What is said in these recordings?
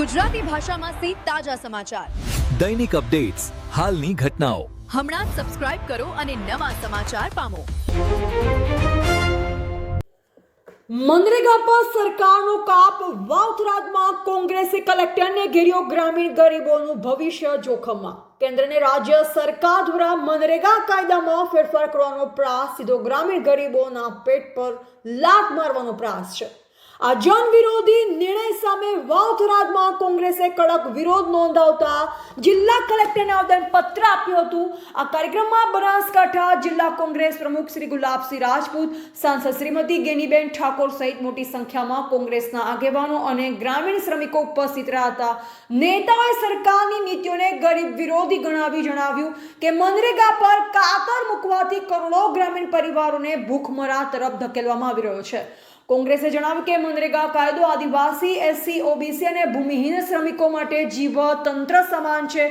ગુજરાતી ભાષામાં તાજા સમાચાર. દૈનિક અપડેટ્સ હાલની ઘટનાઓ. હમણાં જ સબસ્ક્રાઇબ કરો અને નવા સમાચાર પામો. મનરેગા પર સરકારનો કાપ વાવથરાદમાં કોંગ્રેસે કલેક્ટરને ઘેર્યો ગ્રામીણ ગરીબોનું ભવિષ્ય જોખમમાં. કેન્દ્રને રાજ્ય સરકાર દ્વારા મનરેગા કાયદામાં ફેરફાર કરવાનો પ્રયાસ સીધો ગ્રામીણ ગરીબોના પેટ પર લાત મારવાનો પ્રયાસ છે. આ જન વિરોધી નિર્ણય સામે વાવથરાજમાં કોંગ્રેસે કડક વિરોધ નોંધાવતા જિલ્લા કલેક્ટરને આવતા પત્ર આપ્યું હતું. આ કાર્યક્રમમાં બનાસકાંઠા જિલ્લા કોંગ્રેસ પ્રમુખ શ્રી ગુલાબસિંહ રાજપૂત, સાંસદ શ્રીમતી ગેનીબેન ઠાકોર સહિત મોટી સંખ્યામાં કોંગ્રેસના આગેવાનો અને ગ્રામીણ શ્રમિકો ઉપસ્થિત રહ્યા હતા. નેતાઓએ સરકારની નીતિઓને ગરીબ વિરોધી ગણાવી જણાવ્યું કે મનરેગા પર કાતર મૂકવાથી કરોડો ગ્રામીણ પરિવારોને ભૂખમરા તરફ ધકેલવામાં આવી રહ્યો છે. કોંગ્રેસે જણાવ્યું કે મનરેગા કાયદો આદિવાસી, એસસી, ઓબીસી અને ભૂમિહીન શ્રમિકો માટે જીવ તંત્ર સમાન છે.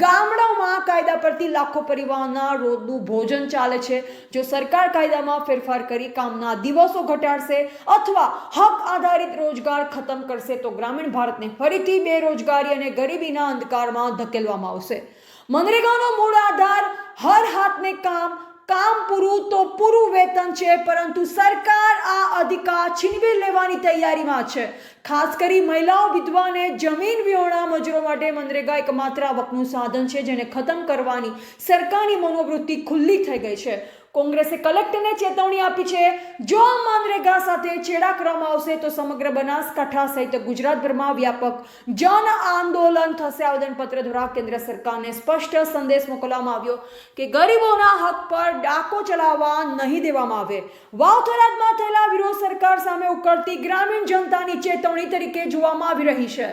ગામડાઓમાં કાયદા પરથી લાખો પરિવારના રોજનું ભોજન ચાલે છે. જો સરકાર કાયદામાં ફેરફાર કરી કામના દિવસો ઘટાડશે અથવા હક આધારિત રોજગાર ખતમ કરશે, તો ગ્રામીણ ભારતને ફરીથી બેરોજગારી અને ગરીબીના અંધકારમાં ધકેલવામાં આવશે. મનરેગાનો મૂળ આધાર હર હાથને કામ કામ પૂરું તો પૂરું વેતન છે, પરંતુ સરકાર આ અધિકાર છીનવી લેવાની તૈયારીમાં છે. ખાસ કરી મહિલાઓ, વિધવાને જમીન વિહોણા મજૂરો માટે મનરેગા એક માત્ર આવકનું સાધન છે, જેને ખતમ કરવાની સરકારની મનોવૃત્તિ ખુલ્લી થઈ ગઈ છે. કોંગ્રેસે કલેક્ટરને ચેતવણી આપી છે. જો મનરેગા સાથે છેડા કરવામાં આવશે તો સમગ્ર બનાસકાંઠા સહિત ગુજરાતભરમાં વ્યાપક જન આંદોલન થશે. આવેદનપત્ર દ્વારા કેન્દ્ર સરકારને સ્પષ્ટ સંદેશ મોકલવામાં આવ્યો કે ગરીબોના હક પર ડાકો ચલાવવા નહીં દેવામાં આવે. વાવથરાદમાં થયેલા વિરોધ સરકાર સામે ઉકળતી ગ્રામીણ જનતાની ચેતવણી તરીકે જોવામાં આવી રહી છે.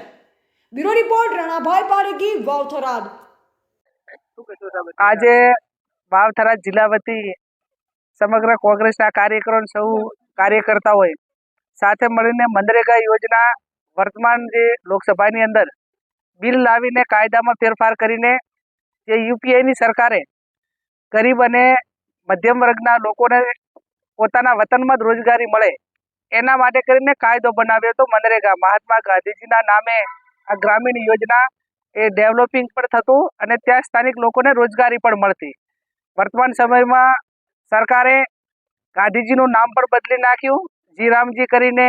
Bureau report Ranabhai Paregi Vavtharad. આજે વાવથરા જિલ્લા વતી સમગ્ર કોંગ્રેસના કાર્યકરો સૌ હોય સાથે મળીને મનરેગા યોજના વર્તમાન જે લોકસભાની અંદર બિલ લાવીને કાયદામાં ફેરફાર કરીને જે યુપીઆઈની સરકારે ગરીબ અને મધ્યમ વર્ગના લોકોને પોતાના વતનમાં જ રોજગારી મળે એના માટે કરીને કાયદો બનાવ્યો હતો મનરેગા. મહાત્મા ગાંધીજીના નામે આ ગ્રામીણ યોજના એ ડેવલપિંગ પણ થતું અને ત્યાં સ્થાનિક લોકોને રોજગારી પણ મળતી. વર્તમાન સમયમાં સરકારે ગાંધીજીનું નામ પણ બદલી નાખ્યું, જીરામજી કરીને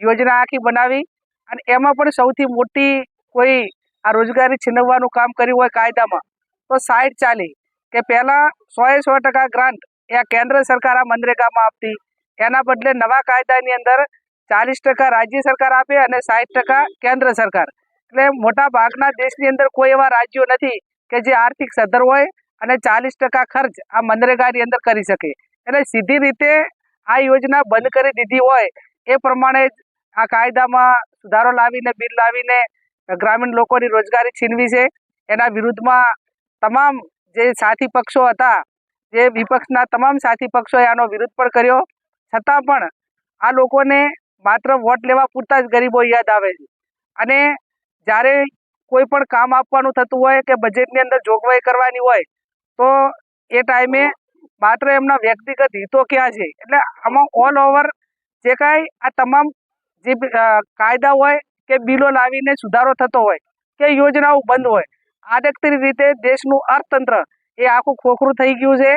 યોજના આખી બનાવી અને એમાં પણ સૌથી મોટી કોઈ આ રોજગારી છીનવવાનું કામ કર્યું હોય કાયદામાં, તો સાઈડ ચાલી કે પહેલાં સોએ સો ટકા ગ્રાન્ટ એ કેન્દ્ર સરકાર આ મનરેગામાં આપતી. એના બદલે નવા કાયદાની અંદર ચાલીસ ટકા રાજ્ય સરકાર આપે અને સાઠ ટકા કેન્દ્ર સરકાર. એટલે મોટા ભાગના દેશની અંદર કોઈ એવા રાજ્યો નથી કે જે આર્થિક સદ્ધર હોય અને ચાલીસ ટકા ખર્ચ આ મનરેગાની અંદર કરી શકે. એટલે સીધી રીતે આ યોજના બંધ કરી દીધી હોય એ પ્રમાણે આ કાયદામાં સુધારો લાવીને, બિલ લાવીને ગ્રામીણ લોકોની રોજગારી છીનવી છે. એના વિરુદ્ધમાં તમામ જે સાથી પક્ષો હતા, જે વિપક્ષના તમામ સાથી પક્ષોએ આનો વિરોધ પણ કર્યો. છતાં પણ આ લોકોને માત્ર વોટ લેવા પૂરતા જ ગરીબો યાદ આવે છે. અને જ્યારે કોઈ પણ કામ આપવાનું થતું હોય કે બજેટની અંદર જોગવાઈ કરવાની હોય તો એ ટાઈમે માત્ર એમના વ્યક્તિગત હિતો ક્યાં છે? એટલે આમાં ઓલ ઓવર જે કાંઈ આ તમામ જે કાયદા હોય કે બિલો લાવીને સુધારો થતો હોય કે યોજનાઓ બંધ હોય આડકતરી રીતે દેશનું અર્થતંત્ર એ આખું ખોખરું થઈ ગયું છે.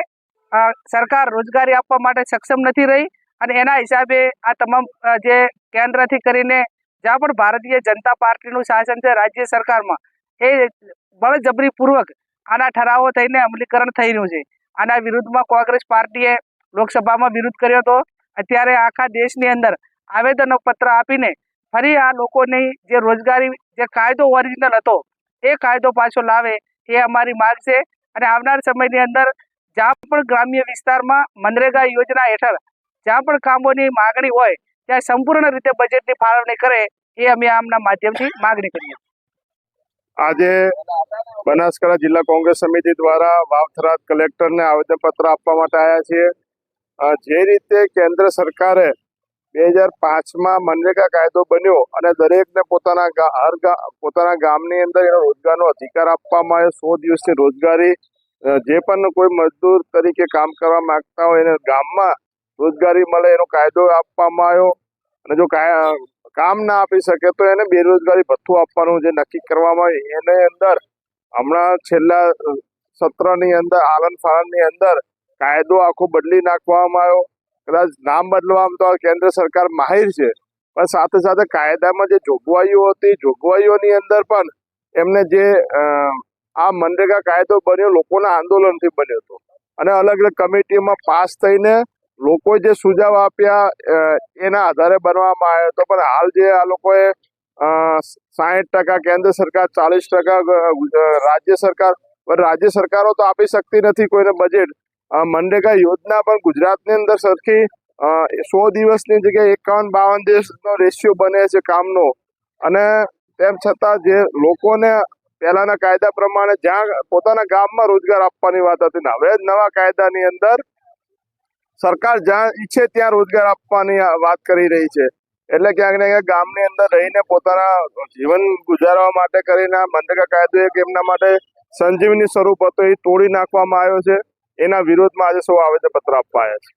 સરકાર રોજગારી આપવા માટે સક્ષમ નથી રહી અને એના હિસાબે આ તમામ જે કેન્દ્રથી કરીને જ્યાં પણ ભારતીય જનતા પાર્ટીનું શાસન છે રાજ્ય સરકારમાં, એ બળજબરીપૂર્વક આના ઠરાવો થઈને અમલીકરણ થઈ રહ્યું છે. આના વિરુદ્ધમાં કોંગ્રેસ પાર્ટીએ લોકસભામાં વિરોધ કર્યો હતો. અત્યારે આખા દેશની અંદર આવેદનો પત્ર આપીને ફરી આ લોકોની જે રોજગારી, જે કાયદો ઓરિજિનલ હતો, એ કાયદો પાછો લાવે એ અમારી માંગ છે. અને આવનાર સમયની અંદર જ્યાં પણ ગ્રામ્ય વિસ્તારમાં મનરેગા યોજના હેઠળ જ્યાં પણ કામોની માગણી હોય, ત્યાં સંપૂર્ણ રીતે બજેટની ફાળવણી કરે એ અમે આમના માધ્યમથી માગણી કરીએ. આજે બનાસકાંઠા જિલ્લા કોંગ્રેસ સમિતિ દ્વારા વાવથરાદ કલેક્ટરને આવેદનપત્ર આપવા માટે આવ્યા છીએ. જે રીતે કેન્દ્ર સરકારે બે હજાર પાંચમાં મનરેગા કાયદો બન્યો અને દરેકને પોતાના હર પોતાના ગામની અંદર એનો રોજગારનો અધિકાર આપવામાં આવ્યો. સો દિવસની રોજગારી જે પણ કોઈ મજદૂર તરીકે કામ કરવા માંગતા હોય એને ગામમાં રોજગારી મળે એનો કાયદો આપવામાં આવ્યો. અને જો કામ ના આપી શકે તો એને બેરોજગારી ભથ્થું આપવાનું જે નક્કી કરવામાં આવ્યું એને અંદર હમણાં છેલ્લા સત્રની અંદર, આલન ફાલનની અંદર કાયદો આખો બદલી નાખવામાં આવ્યો. કદાચ નામ બદલવામાં તો કેન્દ્ર સરકાર માહિર છે. પણ સાથે સાથે કાયદામાં જે જોગવાઈઓ હતી, જોગવાઈઓની અંદર પણ એમને જે આ મનરેગા કાયદો બન્યો, લોકોના આંદોલનથી બન્યો હતો. અને અલગ અલગ કમિટીમાં પાસ થઈને લોકોએ જે સુઝાવ આપ્યા એના આધારે બનવામાં આવ્યો હતો. પણ હાલ જે આ લોકોએ સાહીઠ ટકા, કેન્દ્ર સરકાર ચાલીસ ટકા રાજ્ય સરકાર, પણ રાજ્ય સરકારો તો આપી શકતી નથી કોઈને બજેટ મનરેગા યોજના પણ ગુજરાતની અંદર સરખી સો દિવસની જગ્યાએ એકાવન બાવન દિવસનો રેશિયો બને છે કામનો. અને તેમ છતાં જે લોકોને પહેલાના કાયદા પ્રમાણે જ્યાં પોતાના ગામમાં રોજગાર આપવાની વાત હતી ને હવે નવા કાયદાની અંદર સરકાર જ્યાં ઈચ્છે ત્યાં રોજગાર આપવાની વાત કરી રહી છે. એટલે ક્યાંક ને ક્યાંક ગામની અંદર રહીને પોતાના જીવન ગુજારવા માટે કરીને મનરેગા કાયદો એક એમના માટે સંજીવની સ્વરૂપ હતો, એ તોડી નાખવામાં આવ્યો છે. એના વિરોધમાં આજે સૌ આવેદનપત્ર આપવા છે.